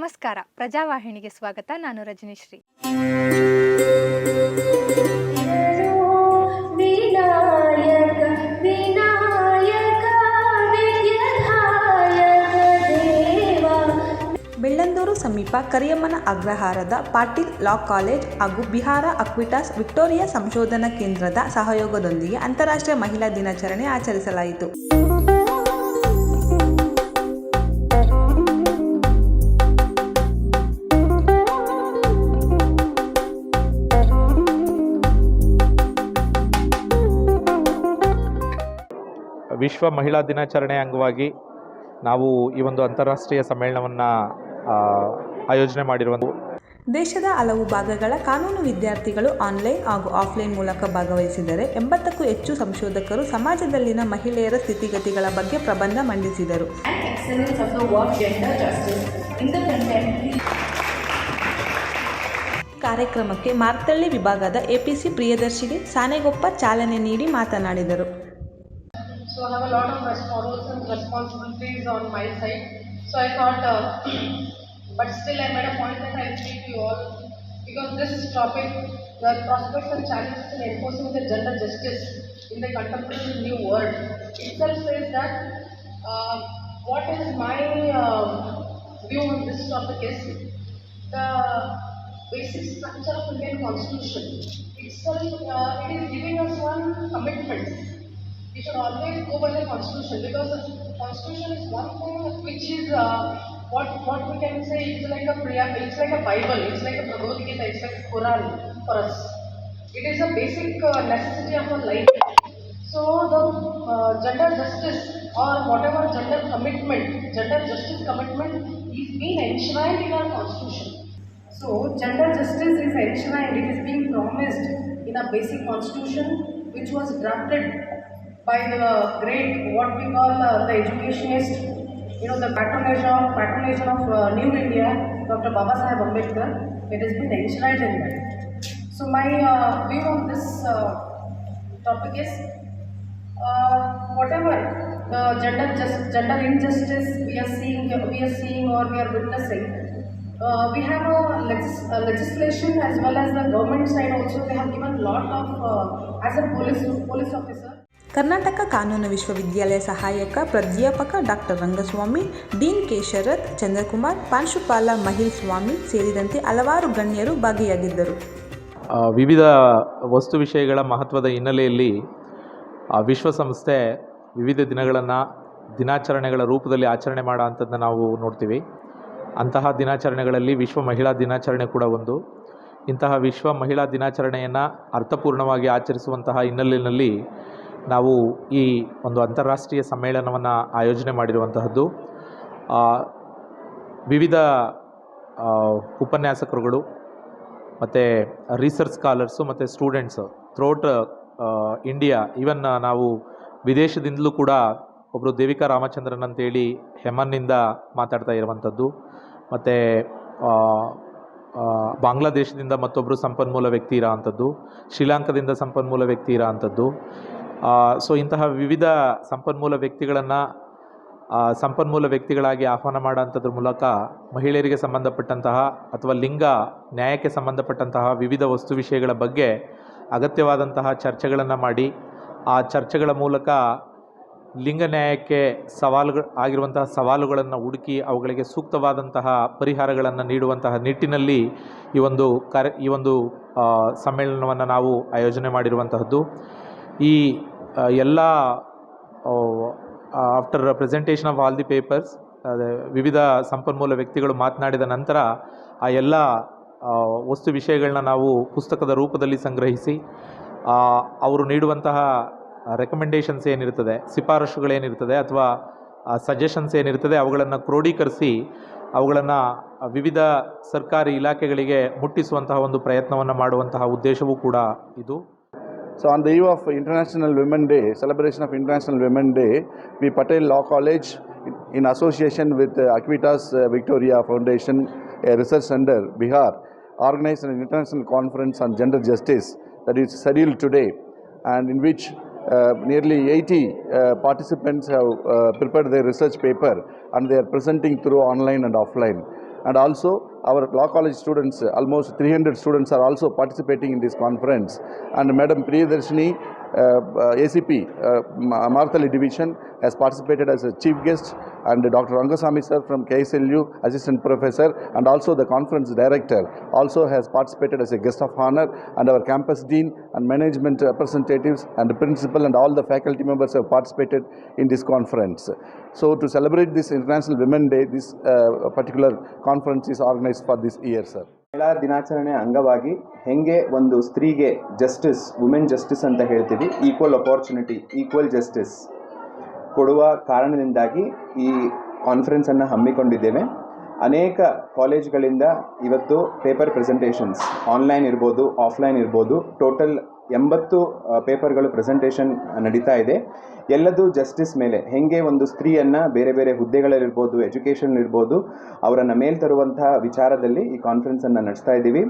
ನಮಸ್ಕಾರ. ಪ್ರಜಾವಾಹಿನಿಗೆ ಸ್ವಾಗತ. ನಾನು ರಜನಿಶ್ರೀ. ಬೆಳ್ಳಂದೂರು ಸಮೀಪ ಕರಿಯಮ್ಮನ ಅಗ್ರಹಾರದ ಪಾಟೀಲ್ ಲಾ ಕಾಲೇಜ್ ಹಾಗೂ ಬಿಹಾರ ಅಕ್ವಿಟಾಸ್ ವಿಕ್ಟೋರಿಯಾ ಸಂಶೋಧನಾ ಕೇಂದ್ರದ ಸಹಯೋಗದೊಂದಿಗೆ ಅಂತಾರಾಷ್ಟ್ರೀಯ ಮಹಿಳಾ ದಿನಾಚರಣೆ ಆಚರಿಸಲಾಯಿತು. ವಿಶ್ವ ಮಹಿಳಾ ದಿನಾಚರಣೆ ಅಂಗವಾಗಿ ನಾವು ಈ ಒಂದು ಅಂತಾರಾಷ್ಟ್ರೀಯ ಸಮ್ಮೇಳನವನ್ನು ಆಯೋಜನೆ ಮಾಡಿರುವಂಥ ದೇಶದ ಹಲವು ಭಾಗಗಳ ಕಾನೂನು ವಿದ್ಯಾರ್ಥಿಗಳು ಆನ್ಲೈನ್ ಹಾಗೂ ಆಫ್ಲೈನ್ ಮೂಲಕ ಭಾಗವಹಿಸಿದರೆ ಎಂಬತ್ತಕ್ಕೂ ಹೆಚ್ಚು ಸಂಶೋಧಕರು ಸಮಾಜದಲ್ಲಿನ ಮಹಿಳೆಯರ ಸ್ಥಿತಿಗತಿಗಳ ಬಗ್ಗೆ ಪ್ರಬಂಧ ಮಂಡಿಸಿದರು. ಕಾರ್ಯಕ್ರಮಕ್ಕೆ ಮಾರ್ತಳ್ಳಿ ವಿಭಾಗದ ಎಪಿಸಿ ಪ್ರಿಯದರ್ಶಿಗೆ ಸಾನೆಗೊಪ್ಪ ಚಾಲನೆ ನೀಡಿ ಮಾತನಾಡಿದರು. So I have a lot of roles and responsibilities on my side. So I thought, uh, but still I made a point that I'll speak to you all because this topic, the prospects and challenges in enforcing the gender justice in the contemporary new world itself says that uh, what is my uh, view on this topic is the basic structure of Indian constitution itself, uh, it is giving us one commitment we should always go by the constitution because the constitution is one thing which is uh, what what we can say it's like a prayer it's like a bible it's like a bhagavad gita it's like a quran for us. It is a basic uh, necessity of our life. So the uh, gender justice or whatever gender commitment gender justice commitment is being enshrined in our constitution. So gender justice is enshrined it is being promised in a basic constitution which was drafted by the great what we call uh, the educationist, you know, the patronage of patronage of uh, New India, Dr. Baba Saheb Ambedkar. It has been enshrined in that. So my uh, view on this uh, topic is uh, whatever the gender just gender injustice we are seeing we are seeing or we are witnessing. Uh, we have a, legis- a legislation as well as the government side also they have given lot of uh, as a police police officer Karnataka ಕಾನೂನು ವಿಶ್ವವಿದ್ಯಾಲಯ ಸಹಾಯಕ ಪ್ರಾಧ್ಯಾಪಕ doctor Rangaswamy, dean K Sharath Chandrakumar ಪ್ರಾಂಶುಪಾಲ ಮಹಿಲ್ ಸ್ವಾಮಿ ಸೇರಿದಂತೆ ಹಲವಾರು ಗಣ್ಯರು ಭಾಗಿಯಾಗಿದ್ದರು. ವಿವಿಧ ವಸ್ತು ವಿಷಯಗಳ ಮಹತ್ವದ ಹಿನ್ನೆಲೆಯಲ್ಲಿ ವಿಶ್ವಸಂಸ್ಥೆ ವಿವಿಧ ದಿನಗಳನ್ನು ದಿನಾಚರಣೆಗಳ ರೂಪದಲ್ಲಿ ಆಚರಣೆ ಮಾಡೋ ನಾವು ನೋಡ್ತೀವಿ. ಅಂತಹ ದಿನಾಚರಣೆಗಳಲ್ಲಿ ವಿಶ್ವ ಮಹಿಳಾ ದಿನಾಚರಣೆ ಕೂಡ ಒಂದು. ಇಂತಹ ವಿಶ್ವ ಮಹಿಳಾ ದಿನಾಚರಣೆಯನ್ನು ಅರ್ಥಪೂರ್ಣವಾಗಿ ಆಚರಿಸುವಂತಹ ಹಿನ್ನೆಲೆಯಲ್ಲಿ ನಾವು ಈ ಒಂದು ಅಂತಾರಾಷ್ಟ್ರೀಯ ಸಮ್ಮೇಳನವನ್ನು ಆಯೋಜನೆ ಮಾಡಿರುವಂತಹದ್ದು. ವಿವಿಧ ಉಪನ್ಯಾಸಕರುಗಳು ಮತ್ತು ರಿಸರ್ಚ್ ಸ್ಕಾಲರ್ಸು ಮತ್ತು ಸ್ಟೂಡೆಂಟ್ಸು ಥ್ರೋಟ್ ಇಂಡಿಯಾ ಈವನ್ ನಾವು ವಿದೇಶದಿಂದಲೂ ಕೂಡ ಒಬ್ಬರು ದೇವಿಕಾ ರಾಮಚಂದ್ರನ್ ಅಂತೇಳಿ ಹೆಮನ್ನಿಂದ ಮಾತಾಡ್ತಾ ಇರುವಂಥದ್ದು ಮತ್ತು ಬಾಂಗ್ಲಾದೇಶದಿಂದ ಮತ್ತೊಬ್ಬರು ಸಂಪನ್ಮೂಲ ವ್ಯಕ್ತಿ ಇರೋ ಅಂಥದ್ದು ಶ್ರೀಲಂಕಾದಿಂದ ಸಂಪನ್ಮೂಲ ವ್ಯಕ್ತಿ ಇರೋ ಅಂಥದ್ದು ಸೊ ಇಂತಹ ವಿವಿಧ ಸಂಪನ್ಮೂಲ ವ್ಯಕ್ತಿಗಳನ್ನು ಸಂಪನ್ಮೂಲ ವ್ಯಕ್ತಿಗಳಾಗಿ ಆಹ್ವಾನ ಮಾಡೋಂಥದ್ರ ಮೂಲಕ ಮಹಿಳೆಯರಿಗೆ ಸಂಬಂಧಪಟ್ಟಂತಹ ಅಥವಾ ಲಿಂಗ ನ್ಯಾಯಕ್ಕೆ ಸಂಬಂಧಪಟ್ಟಂತಹ ವಿವಿಧ ವಸ್ತು ವಿಷಯಗಳ ಬಗ್ಗೆ ಅಗತ್ಯವಾದಂತಹ ಚರ್ಚೆಗಳನ್ನು ಮಾಡಿ, ಆ ಚರ್ಚೆಗಳ ಮೂಲಕ ಲಿಂಗ ನ್ಯಾಯಕ್ಕೆ ಸವಾಲು ಆಗಿರುವಂತಹ ಸವಾಲುಗಳನ್ನು ಹುಡುಕಿ ಅವುಗಳಿಗೆ ಸೂಕ್ತವಾದಂತಹ ಪರಿಹಾರಗಳನ್ನು ನೀಡುವಂತಹ ನಿಟ್ಟಿನಲ್ಲಿ ಈ ಒಂದು ಕರೆ, ಈ ಒಂದು ಸಮ್ಮೇಳನವನ್ನು ನಾವು ಆಯೋಜನೆ ಮಾಡಿರುವಂತಹದ್ದು. ಈ ಎಲ್ಲ after presentation of all the papers ವಿವಿಧ ಸಂಪನ್ಮೂಲ ವ್ಯಕ್ತಿಗಳು ಮಾತನಾಡಿದ ನಂತರ ಆ ಎಲ್ಲ ವಸ್ತು ವಿಷಯಗಳನ್ನ ನಾವು ಪುಸ್ತಕದ ರೂಪದಲ್ಲಿ ಸಂಗ್ರಹಿಸಿ ಅವರು ನೀಡುವಂತಹ ರೆಕಮೆಂಡೇಷನ್ಸ್ ಏನಿರ್ತದೆ ಶಿಫಾರಸುಗಳೇನಿರ್ತದೆ ಅಥವಾ ಸಜೆಷನ್ಸ್ ಏನಿರ್ತದೆ ಅವುಗಳನ್ನು ಕ್ರೋಢೀಕರಿಸಿ ಅವುಗಳನ್ನು ವಿವಿಧ ಸರ್ಕಾರಿ ಇಲಾಖೆಗಳಿಗೆ ಮುಟ್ಟಿಸುವಂತಹ ಒಂದು ಪ್ರಯತ್ನವನ್ನು ಮಾಡುವಂತಹ ಉದ್ದೇಶವೂ ಕೂಡ ಇದು. So on the eve of International Women Day, celebration of International Women Day, we Patel Law College, in- association with uh, Aquitas uh, Victoria Foundation, a research center, Bihar, organized an international conference on gender justice that is scheduled today, and in which uh, nearly 80 uh, participants have uh, prepared their research paper, and they are presenting through online and offline. And also our law college students, almost 300 students are also participating in this conference. And Madam Priyadarshini, ACP, uh, Marthali Division, has participated as a chief guest, and Dr. Rangasamy sir from KSLU, assistant professor, and also the conference director also has participated as a guest of honor, and our campus dean and management representatives and the principal and all the faculty members have participated in this conference. So to celebrate this International Women Day, this uh, particular conference is organized for this year, sir. ಮಹಿಳಾ ದಿನಾಚರಣೆ ಅಂಗವಾಗಿ ಹೆಂಗೆ ಒಂದು ಸ್ತ್ರೀಗೆ justice women justice ಅಂತ ಹೇಳ್ತೀವಿ equal opportunity equal justice ಕೊಡುವ ಕಾರಣದಿಂದಾಗಿ ಈ ಕಾನ್ಫರೆನ್ಸನ್ನು ಹಮ್ಮಿಕೊಂಡಿದ್ದೇವೆ. ಅನೇಕ ಕಾಲೇಜ್ಗಳಿಂದ ಇವತ್ತು ಪೇಪರ್ ಪ್ರೆಸೆಂಟೇಷನ್ಸ್ ಆನ್ಲೈನ್ ಇರ್ಬೋದು ಆಫ್ಲೈನ್ ಇರ್ಬೋದು ಟೋಟಲ್ ಎಂಬತ್ತು ಪೇಪರ್ಗಳು ಪ್ರೆಸೆಂಟೇಷನ್ ನಡೀತಾ ಇದೆ. ಎಲ್ಲದೂ ಜಸ್ಟಿಸ್ ಮೇಲೆ. ಹೆಂಗೆ ಒಂದು ಸ್ತ್ರೀಯನ್ನು ಬೇರೆ ಬೇರೆ ಹುದ್ದೆಗಳಲ್ಲಿರ್ಬೋದು ಎಜುಕೇಷನ್ ಇರ್ಬೋದು, ಅವರನ್ನು ಮೇಲ್ ತರುವಂತಹ ವಿಚಾರದಲ್ಲಿ ಈ ಕಾನ್ಫರೆನ್ಸನ್ನು ನಡೆಸ್ತಾ ಇದ್ದೀವಿ.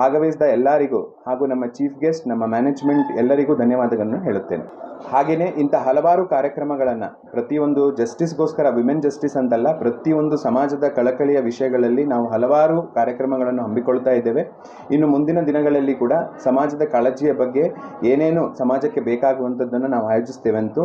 ಭಾಗವಹಿಸಿದ ಎಲ್ಲರಿಗೂ ಹಾಗೂ ನಮ್ಮ ಚೀಫ್ ಗೆಸ್ಟ್ ನಮ್ಮ ಮ್ಯಾನೇಜ್ಮೆಂಟ್ ಎಲ್ಲರಿಗೂ ಧನ್ಯವಾದಗಳನ್ನು ಹೇಳುತ್ತೇನೆ. ಹಾಗೆಯೇ ಇಂಥ ಹಲವಾರು ಕಾರ್ಯಕ್ರಮಗಳನ್ನು ಪ್ರತಿಯೊಂದು ಜಸ್ಟಿಸ್ಗೋಸ್ಕರ ವಿಮೆನ್ ಜಸ್ಟಿಸ್ ಅಂತಲ್ಲ, ಪ್ರತಿಯೊಂದು ಸಮಾಜದ ಕಳಕಳಿಯ ವಿಷಯಗಳಲ್ಲಿ ನಾವು ಹಲವಾರು ಕಾರ್ಯಕ್ರಮಗಳನ್ನು ಹಮ್ಮಿಕೊಳ್ತಾ ಇದ್ದೇವೆ. ಇನ್ನು ಮುಂದಿನ ದಿನಗಳಲ್ಲಿ ಕೂಡ ಸಮಾಜದ ಕಾಳಜಿಯ ಬಗ್ಗೆ ಏನೇನು ಸಮಾಜಕ್ಕೆ ಬೇಕಾಗುವಂಥದ್ದನ್ನು ನಾವು ಆಯೋಜಿಸ್ತೇವೆ ಅಂತೂ